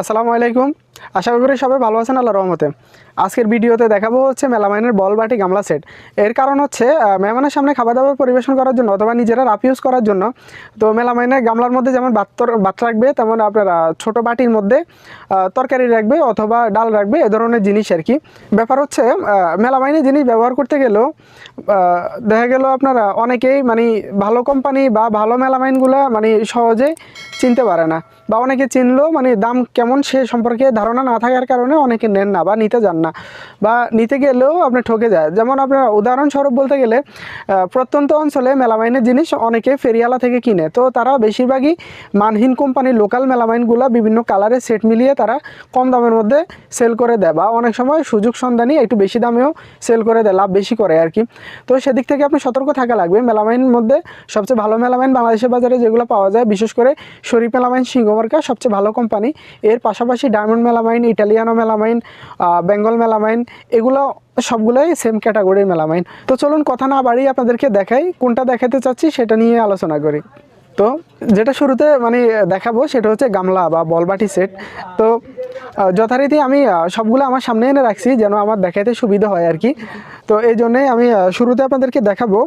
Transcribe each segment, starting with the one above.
আসসালামু আলাইকুম। আশা করি সবাই ভালো আছেন আল্লাহ রহমতে। আজকের ভিডিওতে দেখাবো হচ্ছে মেলামাইনের বল বাটি গামলা সেট। এর কারণ হচ্ছে মেহমানের সামনে খাবার দাবার পরিবেশন করার জন্য অথবা নিজেরা রাফ ইউজ করার জন্য, তো মেলামাইনের গামলার মধ্যে যেমন ভাত তর- ভাত রাখবে, তেমন আপনারা ছোট বাটির মধ্যে তরকারি রাখবে অথবা ডাল রাখবে, এ ধরনের জিনিস আর কি। ব্যাপার হচ্ছে মেলামাইনের জিনিস ব্যবহার করতে গেলেও দেখা গেল আপনারা অনেকেই মানে ভালো কোম্পানি বা ভালো মেলামাইনগুলো মানে সহজে চিনতে পারে না, বা অনেকে চিনলেও মানে দাম কেমন সে সম্পর্কে ধারণা না থাকার কারণে অনেকে নেন না বা নিতে যান না। বা নিতে গেলেও আপনি ঠকে যায়। যেমন আপনার উদাহরণস্বরূপ বলতে গেলে প্রত্যন্ত অঞ্চলে মেলামাইনের জিনিস অনেকে ফেরিয়ালা থেকে কিনে। তো তারা বেশিরভাগই মানহীন কোম্পানির লোকাল মেলামাইনগুলো বিভিন্ন কালারের সেট মিলিয়ে তারা কম দামের মধ্যে সেল করে দেয় বা অনেক সময় সুযোগ সন্ধানী একটু বেশি দামেও সেল করে দেয় লাভ বেশি করে আর কি তো সেদিক থেকে আপনি সতর্ক থাকা লাগবে। মেলামাইনের মধ্যে সবচেয়ে ভালো মেলামাইন বাংলাদেশের বাজারে যেগুলো পাওয়া যায় বিশেষ করে শরীফ মেলামাইন সিংহমার্কা সবচেয়ে ভালো কোম্পানি। এর পাশাপাশি diamond melamine Italiano melamine ah, Bengal melamine, এগুলো সবগুলোই সেম ক্যাটাগরির মেলামাইন। তো চলুন কথা না বাড়িয়ে আপনাদেরকে দেখাই, কোনটা দেখাতে চাচ্ছি সেটা নিয়ে আলোচনা করি। তো যেটা শুরুতে মানে দেখাবো সেটা হচ্ছে গামলা বা বলবাটি সেট তো যথারীতি আমি সবগুলো আমার সামনে এনে রাখছি যেন আমার দেখাতে সুবিধা হয় আর কি। তো এই জন্যেই আমি শুরুতে আপনাদেরকে দেখাবো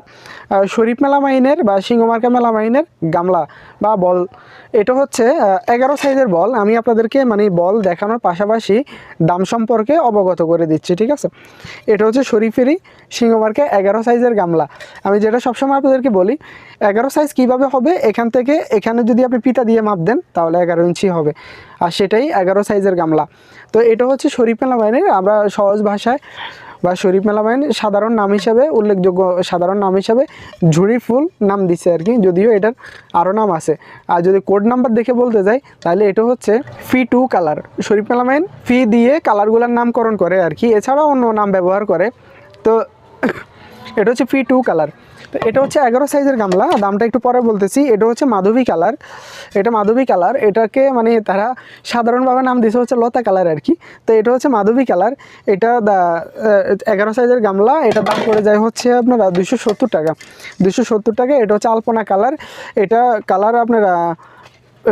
শরীফ মেলা মাইনের বা সিংহমার্কা মেলা মাইনের গামলা বা বল। এটা হচ্ছে এগারো সাইজের বল। আমি আপনাদেরকে মানে বল দেখানোর পাশাপাশি দাম সম্পর্কে অবগত করে দিচ্ছি, ঠিক আছে? এটা হচ্ছে শরীফেরই সিংহমার্কে এগারো সাইজের গামলা। আমি যেটা সবসময় আপনাদেরকে বলি, এগারো সাইজ কীভাবে হবে? এখান থেকে এখানে যদি আপনি পিতা দিয়ে মাপ দেন, তাহলে এগারো ইঞ্চি হবে। আর সেটাই এগারো সাইজের গামলা। তো এটা হচ্ছে শরীফ মেলা মাইনের, আমরা সহজ ভাষায় বা শরীফ মেলা মেলামাইন সাধারণ নাম হিসাবে, উল্লেখযোগ্য সাধারণ নাম হিসাবে ঝুড়ি ফুল নাম দিচ্ছে আর কি, যদিও এটার আরও নাম আছে। আর যদি কোড নাম্বার দেখে বলতে যাই, তাহলে এটা হচ্ছে ফি টু কালার শরীফ মেলা মেলামাইন ফি দিয়ে কালারগুলোর নামকরণ করে আর কি, এছাড়াও অন্য নাম ব্যবহার করে। তো এটা হচ্ছে ফি টু কালার তো এটা হচ্ছে এগারো সাইজের গামলা, দামটা একটু পরে বলতেছি। এটা হচ্ছে মাধবী কালার এটা মাধবী কালার এটাকে মানে তারা সাধারণভাবে নাম দিয়েছে হচ্ছে লতা কালার আর কি তো এটা হচ্ছে মাধবী কালার এটা এগারো সাইজের গামলা। এটা দাম পড়ে যায় হচ্ছে আপনারা দুশো টাকা। দুশো টাকা। এটা হচ্ছে আলপনা কালার এটা কালার আপনারা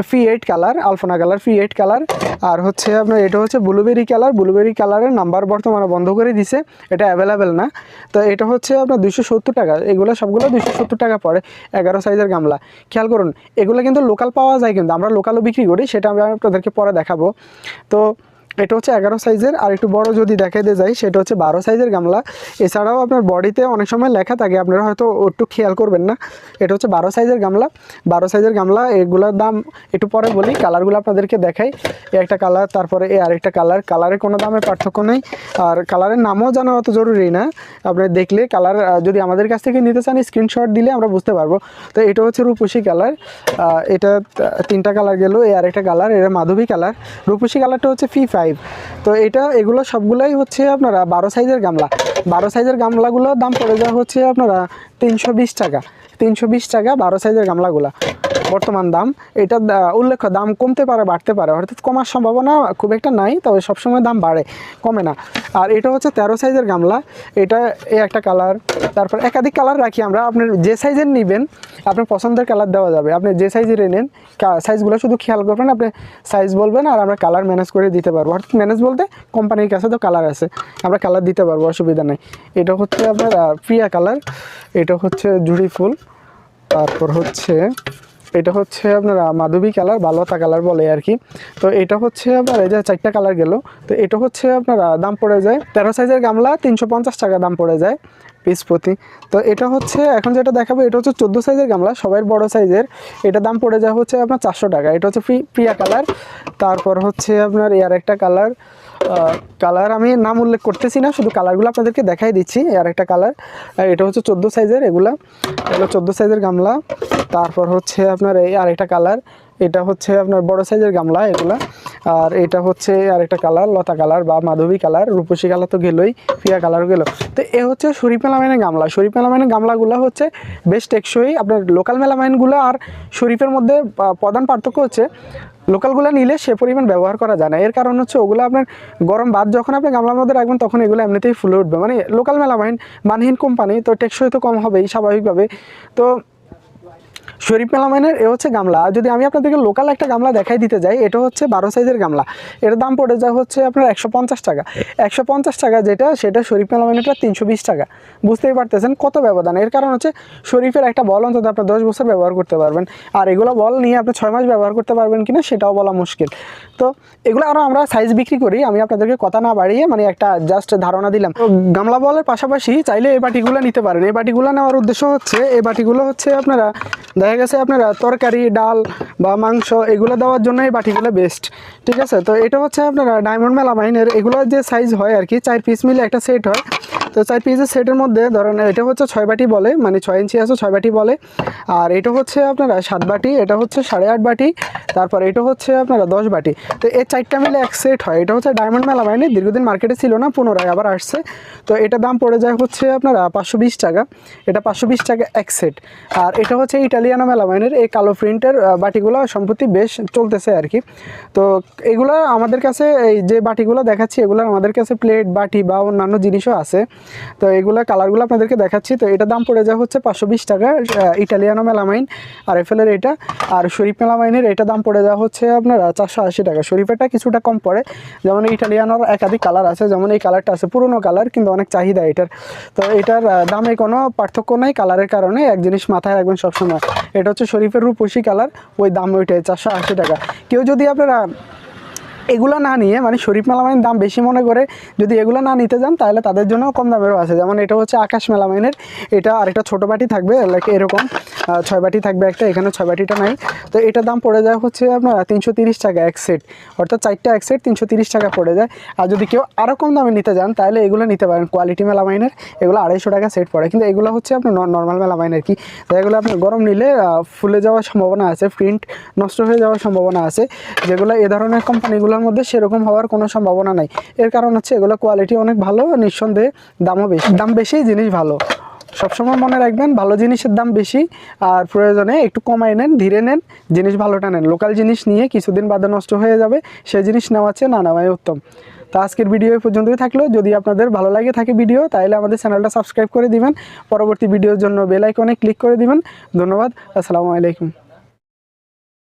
ফি এইট কালার আলফোনা কালার ফি এইট কালার আর হচ্ছে আপনার এটা হচ্ছে ব্লুবেরি কালার ব্লুবেরি কালারের নাম্বার বর্তমানে বন্ধ করে দিছে, এটা অ্যাভেলেবেল না। তো এটা হচ্ছে আপনার দুশো সত্তর টাকা, এগুলো সবগুলো দুশো সত্তর টাকা পড়ে, এগারো সাইজের গামলা। খেয়াল করুন, এগুলো কিন্তু লোকাল পাওয়া যায় কিন্তু, আমরা লোকালও বিক্রি করি, সেটা আমি আপনাদেরকে পরে দেখাবো। তো এটা হচ্ছে এগারো সাইজের, আর একটু বড় যদি দেখাইতে যাই, সেটা হচ্ছে বারো সাইজের গামলা। এছাড়াও আপনার বডিতে অনেক সময় লেখা থাকে, আপনারা হয়তো একটু খেয়াল করবেন না। এটা হচ্ছে বারো সাইজের গামলা। বারো সাইজের গামলা, এগুলোর দাম একটু পরে বলি, কালারগুলো আপনাদেরকে দেখাই। এই একটা কালার, তারপরে এই আরেকটা কালার। কালারের কোনো দামের পার্থক্য নেই, আর কালারের নামও জানা অত জরুরি না। আপনি দেখলে কালার যদি আমাদের কাছ থেকে নিতে চান স্ক্রিনশট দিলে আমরা বুঝতে পারব। তো এটা হচ্ছে রূপসী কালার। এটা তিনটা কালার গেল এই আরেকটা কালার, এটা মাধবী কালার। রূপসী কালারটা হচ্ছে ফি ফাইভ তো এটা, এগুলো সবগুলাই হচ্ছে আপনারা বারো সাইজের গামলা। বারো সাইজের গামলাগুলোর দাম পড়ে যাওয়া হচ্ছে আপনারা তিনশো বিশ টাকা। তিনশো বিশ টাকা বারো সাইজের গামলাগুলা। বর্তমান দাম এটা উল্লেখ্য দাম কমতে পারে, বাড়তে পারে। অর্থাৎ কমার সম্ভাবনা খুব একটা নাই, তবে সবসময় দাম বাড়ে, কমে না। আর এটা হচ্ছে তেরো সাইজের গামলা, এটা এই একটা কালার। তারপর একাধিক কালার রাখি আমরা আপনার যে সাইজের নেবেন, আপনার পছন্দের কালার দেওয়া যাবে। আপনি যে সাইজের নেন সাইজগুলো শুধু খেয়াল করবেন, আপনি সাইজ বলবেন আর আমরা কালার ম্যানেজ করে দিতে পারব। অর্থাৎ ম্যানেজ বলতে কোম্পানির কাছে তো কালার আছে, আমরা কালার দিতে পারব, অসুবিধা নেই। এটা হচ্ছে আপনার প্রিয়া কালার, এটা হচ্ছে জুড়ি ফুল, তারপর হচ্ছে এটা হচ্ছে আপনার মাধবী কালার বা লতা কালার বলে আর কি তো এটা হচ্ছে আপনার এই যে চারটা কালার গেল। তো এটা হচ্ছে আপনার দাম পড়ে যায়, তেরো সাইজের গামলা, তিনশো পঞ্চাশ টাকা দাম পড়ে যায় পিস প্রতি। তো এটা হচ্ছে, এখন যেটা দেখাবো, এটা হচ্ছে চোদ্দ সাইজের গামলা, সবাই বড় সাইজের। এটা দাম পড়ে যায় হচ্ছে আপনার চারশো টাকা। এটা হচ্ছে প্রিয়া কালার। তারপর হচ্ছে আপনার এর একটা কালার। কালার আমি নাম উল্লেখ করতেছি না, শুধু কালারগুলো আপনাদেরকে দেখাই দিচ্ছি। আর একটা কালার এটা হচ্ছে চোদ্দ সাইজের এগুলা। এগুলো চোদ্দ সাইজের গামলা। তারপর হচ্ছে আপনার এই আরেকটা কালার এটা হচ্ছে আপনার বড় সাইজের গামলা এগুলা। আর এটা হচ্ছে আরেকটা কালার লতা কালার বা মাধবী কালার রূপসী কালার তো গেলোই, পিয়া কালার গেল। তো এ হচ্ছে শরীফ মেলামাইনের গামলা। শরীফ মেলামাইনের গামলাগুলো হচ্ছে বেশ টেকসই। আপনার লোকাল মেলামাইনগুলো আর শরীফের মধ্যে প্রধান পার্থক্য হচ্ছে লোকালগুলো নিলে সে পরিমাণ ব্যবহার করা যায় না। এর কারণ হচ্ছে ওগুলো আপনার গরম বাদ যখন আপনি গামলার মধ্যে রাখবেন, তখন এগুলো এমনিতেই ফুলে উঠবে। মানে লোকাল মেলামাইন, মানহীন কোম্পানি তো টেকসই তো কম হবেই স্বাভাবিকভাবে। তো শরীফ মেলামাইনের এ হচ্ছে গামলা। আর যদি আমি আপনাদেরকে লোকাল একটা গামলা দেখাই দিতে যাই, এটা হচ্ছে বারো সাইজের গামলা। এর দাম পড়ে যায় হচ্ছে আপনার একশো পঞ্চাশ টাকা। একশো পঞ্চাশ টাকা যেটা, সেটা শরীফ মেলামাইনেরটা তিনশো বিশ টাকা। বুঝতেই পারতেছেন কত ব্যবধান। এর কারণ হচ্ছে শরীফের একটা বল অন্তত আপনার দশ বছর ব্যবহার করতে পারবেন। আর এগুলো বল নিয়ে আপনি ছয় মাস ব্যবহার করতে পারবেন কিনা, সেটাও বলা মুশকিল। তো এগুলো আরও আমরা সাইজ বিক্রি করি। আমি আপনাদেরকে কথা না বাড়িয়ে মানে একটা জাস্ট ধারণা দিলাম। গামলা বলের পাশাপাশি চাইলে এই বাটিগুলো নিতে পারেন। এই বাটিগুলো নেওয়ার উদ্দেশ্য হচ্ছে, এই বাটিগুলো হচ্ছে আপনারা দেখা গেছে আপনারা তরকারি ডাল বা মাংস, এগুলো দেওয়ার জন্য এই বাটিগুলো বেস্ট ঠিক আছে? তো এটা হচ্ছে আপনারা ডায়মন্ড মেলামাইনের এগুলো যে সাইজ হয় আর কি চার পিস মিলে একটা সেট হয়। তো চার পিসের সেটের মধ্যে ধরেন এটা হচ্ছে ছয় বাটি বলে মানে ছয় ইঞ্চি আছে, ছয় বাটি বলে। আর এটা হচ্ছে আপনারা সাত বাটি, এটা হচ্ছে সাড়ে আট বাটি, তারপর এটা হচ্ছে আপনারা দশ বাটি। তো এই চারটা মিলে এক সেট হয়। এটা হচ্ছে ডায়মন্ড মেলা মাইনে দীর্ঘদিন মার্কেটে ছিল না, পুনরায় আবার আসছে। তো এটা দাম পড়ে যায় হচ্ছে আপনারা পাঁচশো বিশ টাকা। এটা পাঁচশো বিশ টাকা এক সেট আর এটা হচ্ছে ইটালিয়ানো মেলামাইনের এই কালো প্রিন্টের বাটিগুলো সম্প্রতি বেশ চলতেছে আর কি তো এগুলো আমাদের কাছে এই যে বাটিগুলো দেখাচ্ছি, এগুলো আমাদের কাছে প্লেট, বাটি বা অন্যান্য জিনিসও আছে। তো এগুলো কালারগুলো আপনাদেরকে দেখাচ্ছি। তো এটা দাম পড়ে যায় হচ্ছে পাঁচশো বিশ টাকা ইটালিয়ানো মেলামাইন আর এফএলের এটা। আর শরীফ মেলামাইনের এটা দাম পড়ে যাওয়া হচ্ছে আপনার চারশো আশি টাকা। শরীফেরটা কিছুটা কম পড়ে। যেমন ইটালিয়ানোর একাধিক কালার আছে, যেমন এই কালারটা আছে পুরনো কালার, কিন্তু অনেক চাহিদা এটার। তো এটার দামে কোনো পার্থক্য নেই কালারের কারণে। এক জিনিস মাথায় রাখবেন সবসময়, এটা হচ্ছে শরীফের রূপসী কালার ওই দাম ওইটাই চারশো আশি টাকা। কেউ যদি আপনারা এগুলো না নিয়ে মানে শরীফ মেলামাইন দাম বেশি মনে করে যদি এগুলো না নিতে যান, তাহলে তাদের জন্য কম দামেরও আছে। যেমন এটা হচ্ছে আকাশ মেলামাইনের, এটা আরেকটা ছোটো বাটি থাকবে লাইক এরকম ছয় বাটি থাকবে একটা, এখানে ছয় বাটিটা নাই। তো এটার দাম পড়ে যায় হচ্ছে আপনার তিনশো তিরিশ টাকা এক সেট, অর্থাৎ চারটা এক সেট তিনশো তিরিশ টাকা পড়ে যায়। আর যদি কেউ আরও কম দামে নিতে যান, তাহলে এগুলো নিতে পারেন। কোয়ালিটি মেলামাইনের, এগুলো আড়াইশো টাকা সেট পড়ে। কিন্তু এগুলো হচ্ছে আপনার নর্মাল মেলামাইনের কি? তো এগুলো আপনার গরম নিলে ফুলে যাওয়ার সম্ভাবনা আছে প্রিন্ট নষ্ট হয়ে যাওয়ার সম্ভাবনা আছে। যেগুলো এ ধরনের কোম্পানিগুলোর মধ্যে সেরকম হওয়ার কোনো সম্ভাবনা নাই। এর কারণ হচ্ছে এগুলো কোয়ালিটি অনেক ভালো, নিঃসন্দেহে দামও বেশি দাম বেশি জিনিস ভালো। সবসময় মনে রাখবেন, ভালো জিনিসের দাম বেশি, আর প্রয়োজনে একটু কমাই নেন, ধীরে নেন, জিনিস ভালোটা নেন। লোকাল জিনিস নিয়ে কিছুদিন বাদে নষ্ট হয়ে যাবে, সেই জিনিস নেওয়া আছে না, নেওয়াই উত্তম। তো আজকের ভিডিও এই পর্যন্তই থাকল। যদি আপনাদের ভালো লাগে থাকে ভিডিও তাহলে আমাদের চ্যানেলটা সাবস্ক্রাইব করে দিবেন। পরবর্তী ভিডিওর জন্য বেল আইকনে ক্লিক করে দিবেন। ধন্যবাদ, আসসালামু আলাইকুম।